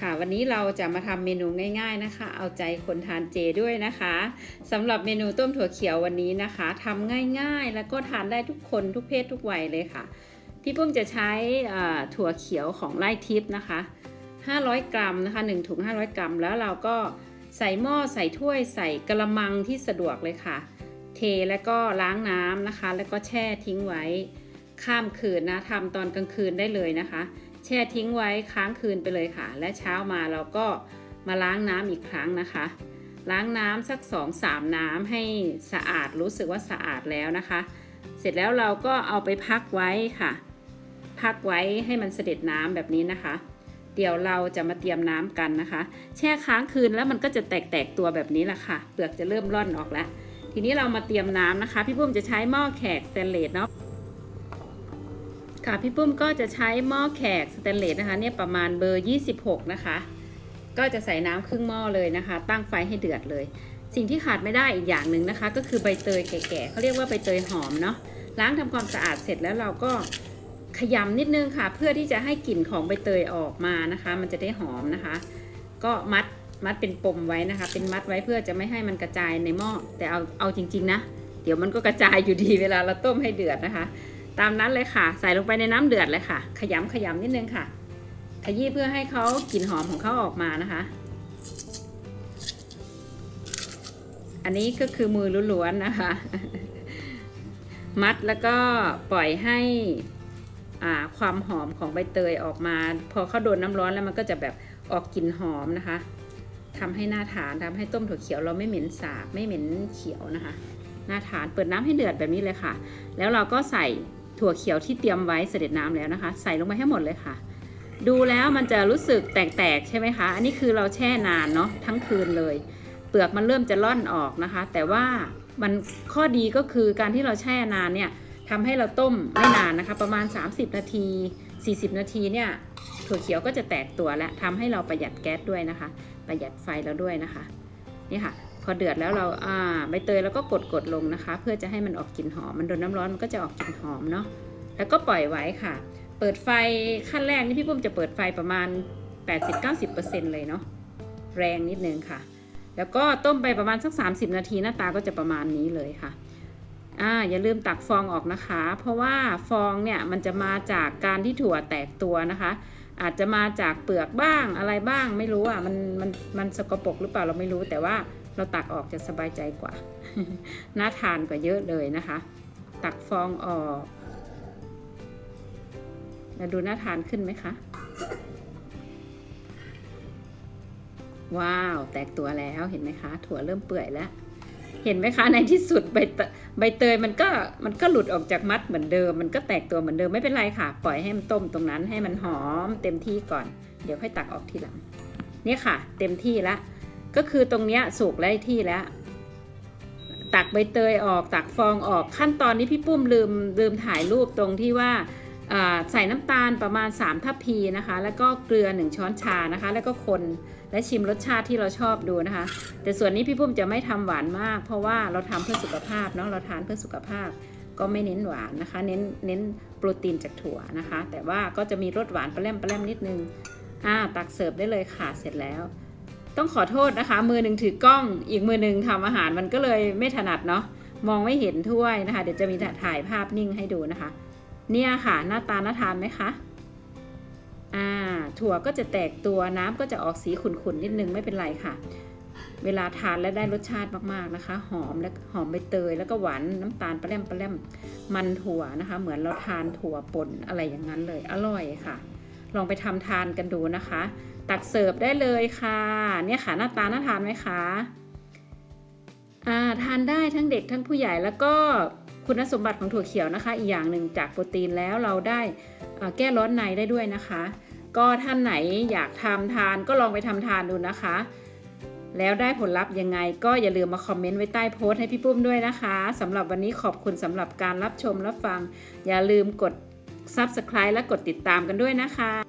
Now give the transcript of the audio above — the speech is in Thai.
ค่ะวันนี้เราจะมาทำเมนูง่าย ๆนะคะ เอาใจคนทานเจด้วยนะคะสำหรับเมนูต้มถั่วเขียววันนี้นะคะทำง่ายๆ แล้วก็ทานได้ทุกคนทุกเพศทุกวัยเลยค่ะ พี่ปุ้มจะใช้ถั่วเขียวของไร่ทิพย์นะคะ 500 กรัมนะคะ1ถุง500 กรัม แล้วเราก็ใส่หม้อใส่ถ้วยใส่กระมังที่สะดวกเลยค่ะ เทแล้วก็ล้างน้ำนะคะ แล้วก็แช่ทิ้งไว้ข้ามคืนนะทำตอนกลางคืนได้เลยนะคะ แช่ทิ้งไว้ค้างคืนไปเลยค่ะ และเช้ามาเราก็มาล้างน้ำอีกครั้งนะคะ ล้างน้ำสัก 2-3 น้ำให้สะอาดรู้สึกว่าสะอาดแล้วนะคะ เสร็จแล้วเราก็เอาไปพักไว้ค่ะ พักไว้ให้มันเสด็จน้ำแบบนี้นะคะ เดี๋ยวเราจะมาเตรียมน้ำกันนะคะ แช่ค้างคืนแล้วมันก็จะแตกๆตัวแบบนี้แหละค่ะ เปลือกจะเริ่มร่อนออกแล้ว ทีนี้เรามาเตรียมน้ำนะคะ พี่ปุ้มจะใช้หม้อแขกสเตนเลสเนาะ ค่ะ พี่ปุ้มก็จะใช้หม้อแขกสแตนเลสนะคะเนี่ยประมาณเบอร์ 26 นะคะ ก็จะใส่น้ำครึ่งหม้อเลยนะคะ ตั้งไฟให้เดือดเลย สิ่งที่ขาดไม่ได้อีกอย่างหนึ่งนะคะ ก็คือใบเตยแก่ๆเขาเรียกว่าใบเตยหอมเนาะล้างทำความสะอาดเสร็จแล้วเราก็ขยำนิดนึงค่ะ เพื่อที่จะให้กลิ่นของใบเตยออกมานะคะ มันจะได้หอมนะคะ ก็มัดมัดเป็นปมไว้นะคะ เป็นมัดไว้เพื่อจะไม่ให้มันกระจายในหม้อแต่เอาเอาจริง ๆ นะ เดี๋ยวมันก็กระจายอยู่ดีเวลาเราต้มให้เดือดนะคะ ตามนั้นเลยค่ะ ใส่ลงไปในน้ำเดือดเลยค่ะ ขยำขยำนิดนึงค่ะ ขยี้เพื่อให้เขากลิ่นหอมของเขาออกมานะคะ อันนี้ก็คือมือล้วนๆนะคะ มัดแล้วก็ปล่อยให้อ่าความหอมของใบเตยออกมา พอเขาโดนน้ำร้อนแล้วมันก็จะแบบออกกลิ่นหอมนะคะทำให้หน่าทานทำให้ต้มถั่วเขียวเราไม่เหม็นสาบไม่เหม็นเขียวนะคะ หน่าทานเปิดน้ำให้เดือดแบบนี้เลยค่ะ แล้วเราก็ใส่ ถั่วเขียวที่เตรียมไว้เสด็จน้ำแล้วนะคะ ใส่ลงไปให้หมดเลยค่ะ ดูแล้วมันจะรู้สึกแตกๆใช่ไหมคะ อันนี้คือเราแช่นานเนาะทั้งคืนเลย เปลือกมันเริ่มจะร่อนออกนะคะ แต่ว่ามันข้อดีก็คือการที่เราแช่นานเนี่ยทำให้เราต้มไม่นานนะคะ ประมาณ 30 นาที 40 นาทีเนี่ยถั่วเขียวก็จะแตกตัวและทำให้เราประหยัดแก๊สด้วยนะคะ ประหยัดไฟเราด้วยนะคะนี่ค่ะ อเดือดแล้วเราอ่าใบเตยแล้วก็กดกดลงนะคะ เพื่อจะให้มันออกกลิ่นหอมมันโดนน้ำร้อนมันก็จะออกกลิ่นหอมเนาะแล้วก็ปล่อยไว้ค่ะ เปิดไฟขั้นแรกนี่พี่ปุ้มจะเปิดไฟประมาณ 80-90%เลยเนาะแรงนิดนึงค่ะ แล้วก็ต้มไปประมาณสัก 30 นาทีหน้าตาก็จะประมาณนี้เลยค่ะอ่าอย่าลืมตักฟองออกนะคะ เพราะว่าฟองเนี่ยมันจะมาจากการที่ถั่วแตกตัวนะคะ อาจจะมาจากเปลือกบ้างอะไรบ้างไม่รู้อะมันมันมันสกปรกหรือเปล่าเราไม่รู้แต่ว่า เราตักออกจะสบายใจกว่า น่าทานกว่าเยอะเลยนะคะ ตักฟองออกแล้วดูน่าทานขึ้นไหมคะ ว้าว แตกตัวแล้วเห็นไหมคะ ถั่วเริ่มเปื่อยแล้ว เห็นไหมคะ ในที่สุดใบเตใบเตยมันก็มันก็หลุดออกจากมัดเหมือนเดิม มันก็แตกตัวเหมือนเดิมไม่เป็นไรค่ะ ปล่อยให้มันต้มตรงนั้นให้มันหอมเต็มที่ก่อน เดี๋ยวค่อยตักออกทีหลัง เนี่ยค่ะ เต็มที่แล้ว ก็คือตรงเนี้ยสุกได้ที่แล้ว ตักใบเตยออกตักฟองออกขั้นตอนนี้พี่ปุ้มลืมลืมถ่ายรูปตรงที่ว่าใส่น้ำตาลประมาณ 3 ทัพพีนะคะ แล้วก็เกลือ 1 ช้อนชานะคะ แล้วก็คนและชิมรสชาติที่เราชอบดูนะคะ แต่ส่วนนี้พี่ปุ้มจะไม่ทำหวานมาก เพราะว่าเราทำเพื่อสุขภาพเนาะเราทานเพื่อสุขภาพ ก็ไม่เน้นหวานนะคะ เน้นเน้นโปรตีนจากถั่วนะคะ แต่ว่าก็จะมีรสหวานปลาแรมปลาแรมนิดนึงอ่าตักเสิร์ฟได้เลยค่ะเสร็จแล้ว ต้องขอโทษนะคะ มือหนึ่งถือกล้อง อีกมือหนึ่งทำอาหารมันก็เลยไม่ถนัดเนาะมองไม่เห็นถ้วยนะคะ เดี๋ยวจะมีถ่ายภาพนิ่งให้ดูนะคะ เนี่ยค่ะ หน้าตาน่าทานไหมคะอ่าถั่วก็จะแตกตัวน้ำก็จะออกสีขุ่นๆนิดนึงไม่เป็นไรค่ะ เวลาทานแล้วได้รสชาติมากๆนะคะ หอมและหอมใบเตยแล้วก็หวานน้ำตาลปลาแรมปลาแรมมันถั่วนะคะ เหมือนเราทานถั่วป่นอะไรอย่างนั้นเลย อร่อยค่ะ ลองไปทำทานกันดูนะคะ ตักเสิร์ฟได้เลยค่ะ เนี่ยค่ะหน้าตาน่าทานไหมคะอ่าทานได้ทั้งเด็กทั้งผู้ใหญ่แล้วก็คุณสมบัติของถั่วเขียวนะคะ อีกอย่างหนึ่งจากโปรตีนแล้วเราได้แก้ร้อนในได้ด้วยนะคะ ก็ท่านไหนอยากทำทานก็ลองไปทำทานดูนะคะ แล้วได้ผลลัพธ์ยังไง ก็อย่าลืมมาคอมเมนต์ไว้ใต้โพสต์ให้พี่ปุ้มด้วยนะคะสำหรับวันนี้ขอบคุณสำหรับการรับชมรับฟัง อย่าลืมกด Subscribe และกดติดตามกันด้วยนะคะ